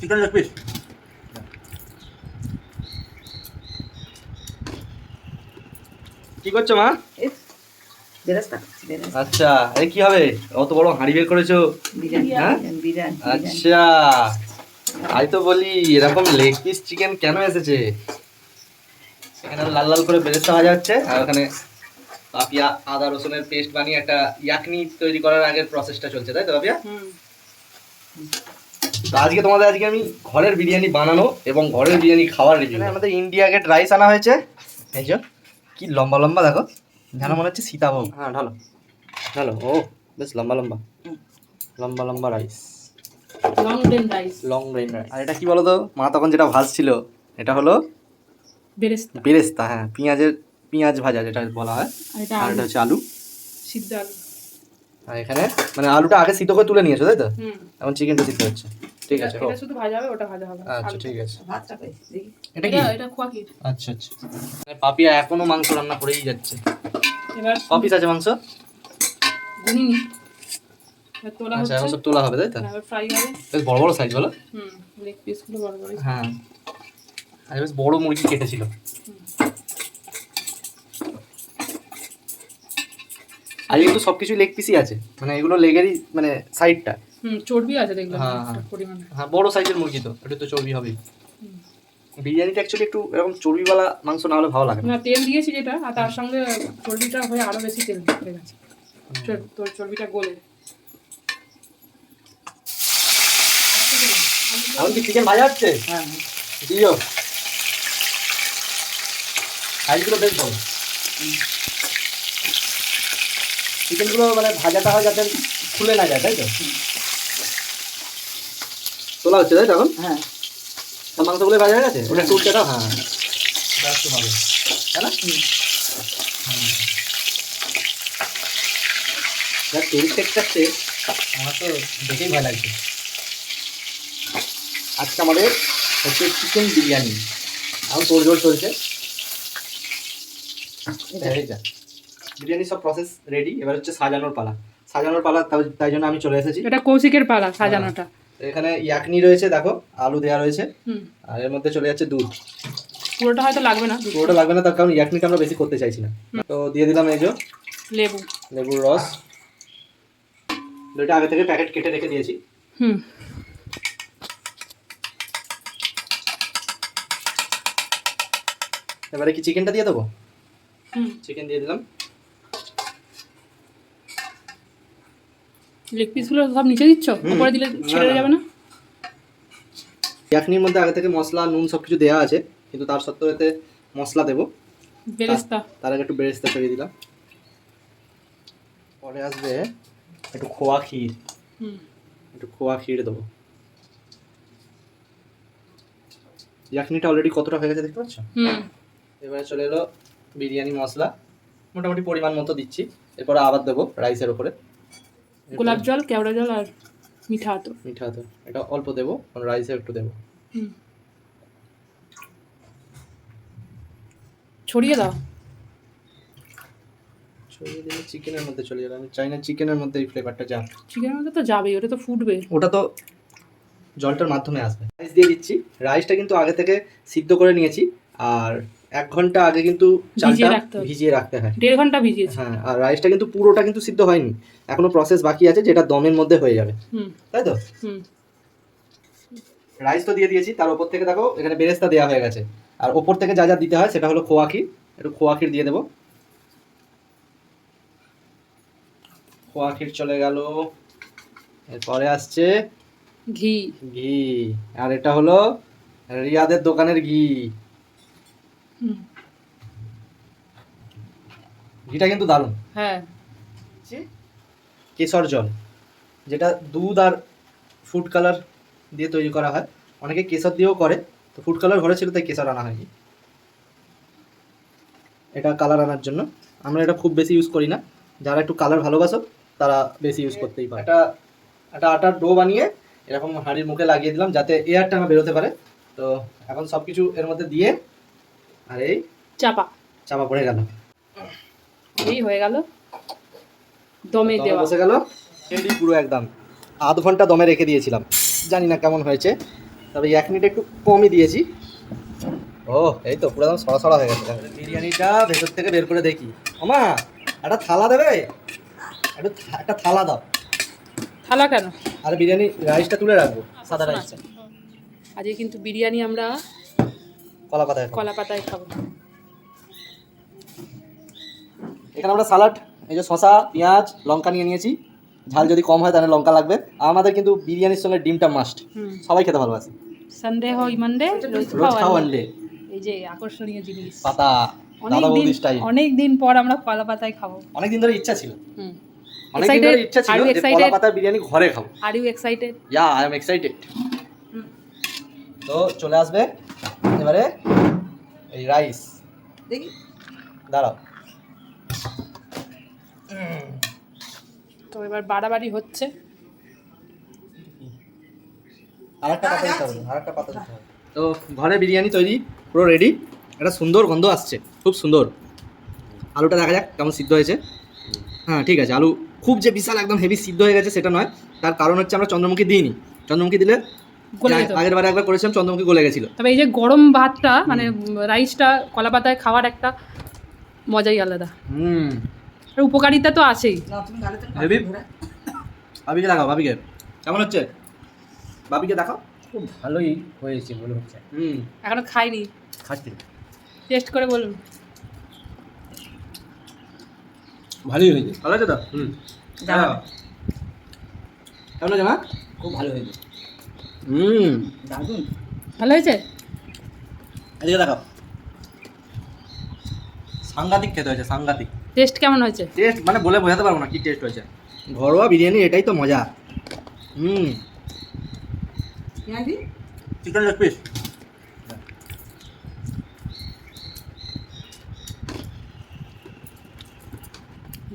Chicken leg piece কি করছ মা। আচ্ছা এই কি হবে? অত বড় হাঁড়ি বের করেছ? হ্যাঁ? আচ্ছা আমি তো বলি এরকম লেগ পিস চিকেন কেন এসেছে? এখানে লাল লাল করে বেরেস্তা ভাজা হচ্ছে আর ওখানে পাপিয়া আদা রসুনের পেস্ট বানিয়ে একটা ইয়াকনি তৈরি করার আগের প্রসেসটা চলছে তাই তো পাপিয়া তো আজকে তোমাদের আজকে আমি ঘরের বিরিয়ানি বানানো এবং ঘরের বিরিয়ানি খাওয়ার রিভিউ আমাদের ইন্ডিয়া গেট রাইস আনা হয়েছে। এই যে কি লম্বা লম্বা দেখো। যেন মনে হচ্ছে সীতাভোগ। হ্যাঁ ঢালো। ঢালো ও বেশ লম্বা লম্বা। লম্বা লম্বা রাইস লং ডেন রাইস লং রেঞ্জ আর এটা কি বলো তো মা তখন যেটা ভাজছিল এটা হলো বেরেস্তা। বেরেস্তা হ্যাঁ পেঁয়াজের পেঁয়াজ ভাজা যেটা বলা হয়। আর এটা এটা হচ্ছে আলু। সিদ্ধ আলু। আর এখানে মানে আলুটা আগে সিদ্ধ করে তুলে নিয়েছো তাই তো? এখন চিকেনটা সিদ্ধ হচ্ছে। ঠিক আছে এটা শুধু ভাজা হবে ওটা ভাজা হবে। আচ্ছা। ঠিক আছে। ভাতটা এটা কি? এটা খোয়া কি? আচ্ছা আচ্ছা। মানে পাপিয়া এখনও মাংস রান্না করেই যাচ্ছে। এবার কপিস আছে মাংস? গুনিনি। তোলা আচ্ছা হচ্ছে। এখন সব তোলা হবে তাই তো? ফ্রাই হবে। বেশ বড় বড় সাইজ বলো। হুম লেগ পিসগুলো বড় বড় হ্যাঁ। আর বেশ বড় মুরগি কেটেছিল। আর কিন্তু সবকিছু লেগ পিসই আছে। মানে এগুলো লেগেরই মানে সাইডটা হুম চর্বি আছে দেখলাম হ্যাঁ, হ্যাঁ। পরিমাণে। হ্যাঁ বড় সাইজের মুরগি তো এটা তো চর্বি হবে বিরিয়ানিটা অ্যাকচুয়ালি একটু এরকম চর্বিওয়ালা মাংস না হলে ভালো লাগে না। তেল দিয়েছি যেটা আর তার সঙ্গে চর্বিটা হয়ে আরও বেশি তেল হয়ে গেছে। তোর চর্বিটা গলে। এখন কি চিকেন ভাজা হচ্ছে? হ্যাঁ হ্যাঁ। দিও। সাইজগুলো বেশ বড়। চিকেনগুলো মানে ভাজাটা হয় যাতে খুলে না যায় তাই তো? তোলা হচ্ছে তাই তো এখন? হ্যাঁ। সব মাংসগুলো ভাজা হয়ে গেছে? ওটা একটু দাও হ্যাঁ। একটু হবে তাই না যা তেল টেক্সচারছে আমার তো দেখেই ভয় লাগছে। আজকে আমাদের হচ্ছে চিকেন বিরিয়ানি। তোর জোর চলছে। বিরিয়ানি সব প্রসেস রেডি এবার হচ্ছে সাজানোর পালা। সাজানোর পালা তাই- জন্য আমি চলে এসেছি। এটা কৌশিকের পালা সাজানোটা। এখানে ইয়াকনি রয়েছে দেখো আলু দেওয়া রয়েছে। আর এর মধ্যে চলে যাচ্ছে দুধ। পুরোটা হয়তো লাগবে না পুরোটা লাগবে না তার কারণ ইয়াকনিটা আমরা বেশি করতে চাইছি না। তো দিয়ে দিলাম এই যে লেবু। লেবুর রস। দুইটা আগে থেকে প্যাকেট কেটে রেখে দিয়েছি। হুম। এবারে কি চিকেনটা দিয়ে দেবো? হুম। চিকেন দিয়ে দিলাম। লেগ পিসগুলো সব নিচে দিচ্ছ? উপরে দিলে ছেড়ে যাবে না? ইয়াকনির মধ্যে আগে থেকে মশলা নুন সব কিছু দেওয়া আছে কিন্তু তার সত্ত্বেও এতে মশলা দেবো। বেরেস্তা। তার আগে একটু বেরেস্তা ছড়িয়ে দিলাম। পরে আসবে একটু খোয়া ক্ষীর। একটু খোয়া ক্ষীর দেবো। ইয়াকনিটা অলরেডি কতটা হয়ে গেছে দেখতে পাচ্ছ? এবারে চলে এলো বিরিয়ানি মশলা। মোটামুটি পরিমাণ মতো দিচ্ছি। এরপরে আবার দেবো রাইসের ওপরে গোলাপ জল কেওড়া জল আর মিঠা আতর। মিঠা তো এটা অল্প দেবো রাইসে একটু দেবো। ছড়িয়ে দাও। ছড়িয়ে দিলে চিকেনের মধ্যে চলে যাবে। আমি চাই না চিকেনের মধ্যে এই ফ্লেভারটা যাক। চিকেনের মধ্যে তো যাবেই ওটা তো ফুটবে। ওটা তো জলটার মাধ্যমে আসবে। রাইস দিয়ে দিচ্ছি। রাইসটা কিন্তু আগে থেকে সিদ্ধ করে নিয়েছি। আর এক ঘণ্টা আগে কিন্তু চালটা ভিজিয়ে রাখতে। ভিজিয়ে হয়। দেড় ঘণ্টা ভিজিয়েছি। হ্যাঁ আর রাইসটা কিন্তু পুরোটা কিন্তু সিদ্ধ হয়নি। এখনও প্রসেস বাকি আছে যেটা দমের মধ্যে হয়ে যাবে। তাই তো? রাইস তো দিয়ে দিয়েছি তার উপর থেকে দেখো এখানে বেরেস্তা দেওয়া হয়ে গেছে। আর ওপর থেকে যা যা দিতে হয় সেটা হলো খোয়া ক্ষীর। একটু খোয়া ক্ষীর দিয়ে দেবো। খোয়া ক্ষীর চলে গেল। এরপরে আসছে ঘি। ঘি। আর এটা হলো রিয়াদের দোকানের ঘি। ঘিটা কিন্তু দারুণ। হ্যাঁ। কেশর জল যেটা দুধ আর ফুড কালার দিয়ে তৈরি করা হয়। অনেকে কেশর দিয়েও করে তো ফুড কালার ঘরে ছিল তাই কেশর আনা হয়নি। এটা কালার আনার জন্য। আমরা এটা খুব বেশি ইউজ করি না। যারা একটু কালার ভালোবাসো তারা বেশি ইউজ করতেই পারে। এটা একটা আটার ডো বানিয়ে এরকম হাঁড়ির মুখে লাগিয়ে দিলাম যাতে এয়ারটা না বেরোতে পারে। তো এখন সব কিছু এর মধ্যে দিয়ে আর এই? চাপা। চাপা পড়ে গেল। এই হয়ে গেল। দমে দেওয়া। বসে গেল। রেডি পুরো একদম। আধ ঘণ্টা দমে রেখে দিয়েছিলাম। জানি না কেমন হয়েছে। তবে এক মিনিট একটু কমই দিয়েছি। ও এই তো পুরো একদম সরা সরা হয়ে গেছে। বিরিয়ানিটা ভেতর থেকে বের করে দেখি। আমা একটা থালা দেবে? একটু একটা থালা দাও। থালা কেন? আর বিরিয়ানি রাইসটা তুলে রাখব সাদা রাইসটা আজকে কিন্তু বিরিয়ানি আমরা কলা পাতায় কলা পাতায় খাব। এখানে আমরা সালাড এই যে শশা পেঁয়াজ লঙ্কা নিয়ে নিয়েছি। ঝাল যদি কম হয় তাহলে লঙ্কা লাগবে। আর আমাদের কিন্তু বিরিয়ানির সঙ্গে ডিমটা মাস্ট সবাই খেতে ভালোবাসে। সানডে হয় মানডে রোজ খাওয়া এই যে আকর্ষণীয় জিনিস। পাতা অনেক দাদা দিন বৌদি স্টাইল অনেক দিন পর আমরা কলা পাতায় খাব অনেকদিন ধরে ইচ্ছা ছিল। হুম। অনেকদিন ধরে ইচ্ছা ছিল যে কলা excited? পাতায় বিরিয়ানি ঘরে খাব। Are you excited yeah I am excited তো চলে আসবে। এবারে এই রাইস দেখি। দাঁড়াও। তো এবার বাড়াবাড়ি হচ্ছে। আর একটা পাতা দিতে হবে আর পাতা দিতে হবে। তো ঘরে বিরিয়ানি তৈরি পুরো রেডি একটা সুন্দর গন্ধ আসছে খুব সুন্দর। আলুটা দেখা যাক কেমন সিদ্ধ হয়েছে। হ্যাঁ ঠিক আছে। আলু খুব যে বিশাল একদম হেভি সিদ্ধ হয়ে গেছে সেটা নয়। তার কারণ হচ্ছে আমরা চন্দ্রমুখী দিইনি। চন্দ্রমুখী দিলে আগের বারে একবার করেছিলাম চন্দ্রমুখী গলে গেছিল। তবে এই যে গরম ভাতটা মানে রাইসটা কলা পাতায় খাওয়ার একটা মজাই আলাদা। হুম। আর উপকারিতা তো আছেই। না তুমি গালে তো হেবি ভাবিকে দেখাও ভাবিকে। কেমন হচ্ছে? ভাবিকে দেখাও। খুব ভালোই হয়েছে মনে হচ্ছে। হুম। এখনও খাইনি। খাচ্ছি। টেস্ট করে বলুন। ভালোই হয়েছে। ভালো আছে তো? হুম। হ্যাঁ। কেমন আছে মা? খুব ভালো হয়েছে। হুম। দারুণ ভালো হয়েছে? এদিকে দেখাও। সাংঘাতিক খেতে হয়েছে সাংঘাতিক। টেস্ট কেমন হয়েছে? টেস্ট মানে বলে বোঝাতে পারব না কি টেস্ট হয়েছে। ঘরোয়া বিরিয়ানি এটাই তো মজা। হুম। চিকেন লেগ পিস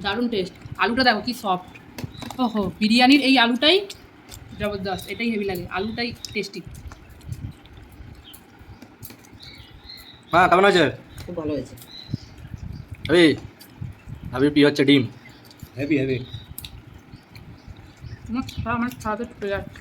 দারুণ টেস্ট আলুটা দেখো কি সফট ওহো বিরিয়ানির এই আলুটাই জবরদস্ত এটাই হেভি লাগে আলুটাই টেস্টি মা কেমন আছে? খুব ভালো হয়েছে। ভাবি ভাবির প্রিয় হচ্ছে ডিম। হেভি হেভি তোমার খাওয়া আমার চলে যাচ্ছে